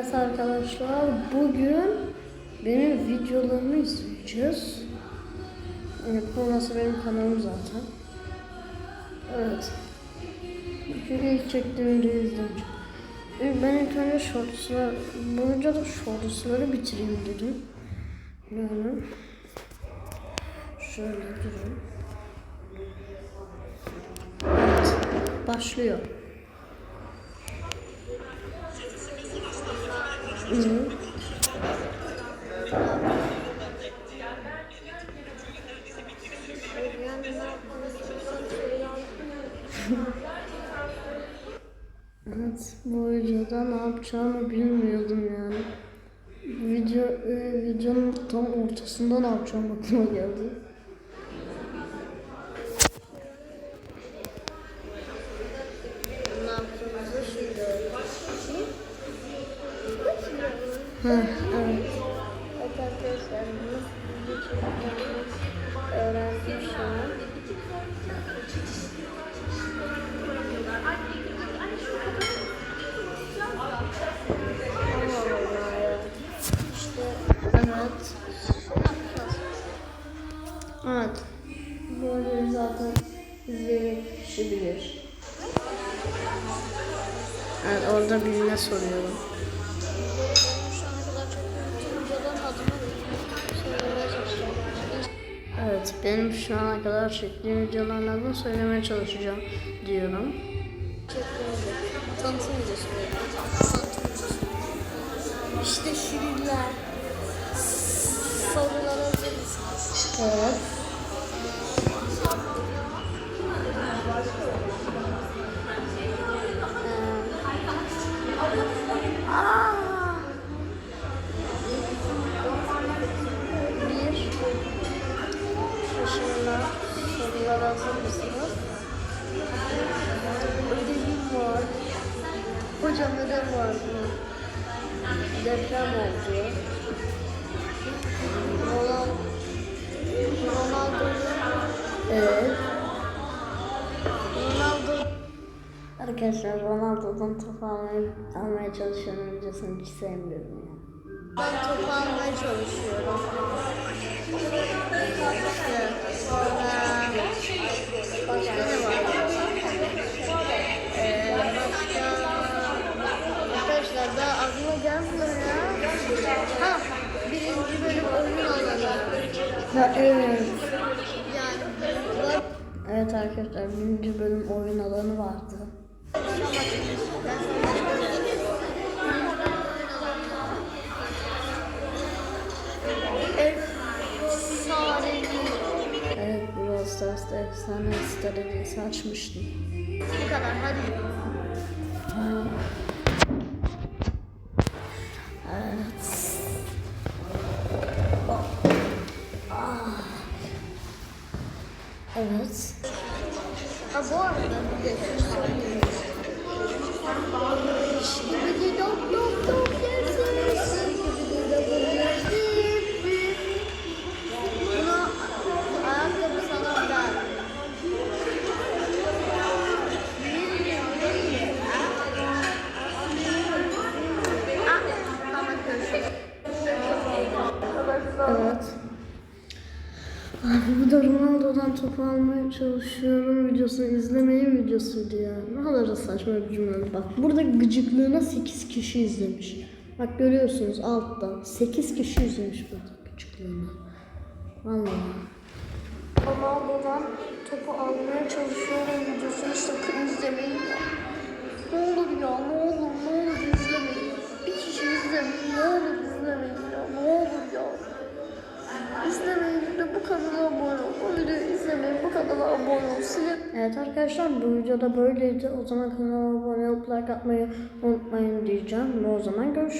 Evet arkadaşlar bugün benim videolarımı izleyeceğiz. Evet, bu nasıl benim kanalım zaten. Evet. Bugün ilk çektiğim videoyu izleyeceğim. E, Ben ilk önce shortslar, bunca da shortsları bitireyim dedim. Yani şöyle durun. Evet, başlıyor. Evet, bu videoda ne yapacağımı bilmiyordum yani. Video, e, videonun tam ortasında ne yapacağım aklıma geldi. Ne yaptığımızı şimdi öğreteceğim. Heh, evet. Evet arkadaşlar bunu öğrendim şu an. Evet. Evet. Böyle zaten izleyen kişi bilir. Evet orada birine soruyorum. Evet benim şu ana kadar çektiğim videoların adını söylemeye çalışacağım diyorum. Tanıtım videosu. İşte şirinler. Sorulara? Evet. Aa! Sorulara hazır mısınız? Ödevim var. Hocam ödev var mı? Deprem oldu. Ronaldo. Ronaldo'nun Evet. Ronaldo Arkadaşlar Ronaldo'dan top almaya, almaya çalışıyorum videosunu hiç sevmiyorum ya. Ben topu almaya çalışıyorum sonra başka ne var? Ee, başka arkadaşlar daha aklıma gelmiyor ya. Ha birinci bölüm oyun alanı. Ha, evet. Arkadaşlar birinci bölüm oyun alanı vardı. Evet Brawl Stars'ta efsane stratejisi açmıştım. Bu kadar hadi. Evet. Evet. Ha bu arada bir de. Şimdi dersiniz. Abi bu da Ronaldo'dan topu almaya çalışıyorum videosunu izlemeyin videosuydu ya. Ne kadar da saçma bir cümle. Bak burada gıcıklığına 8 kişi izlemiş. Bak görüyorsunuz altta 8 kişi izlemiş burada gıcıklığına. Vallahi. Ronaldo'dan topu almaya çalışıyorum videosunu sakın izlemeyin. Ne olur ya ne olur ne olur kanala abone ol. Silin. Evet arkadaşlar bu videoda böyleydi. O zaman kanala abone olup like atmayı unutmayın diyeceğim. Ve o zaman görüşürüz.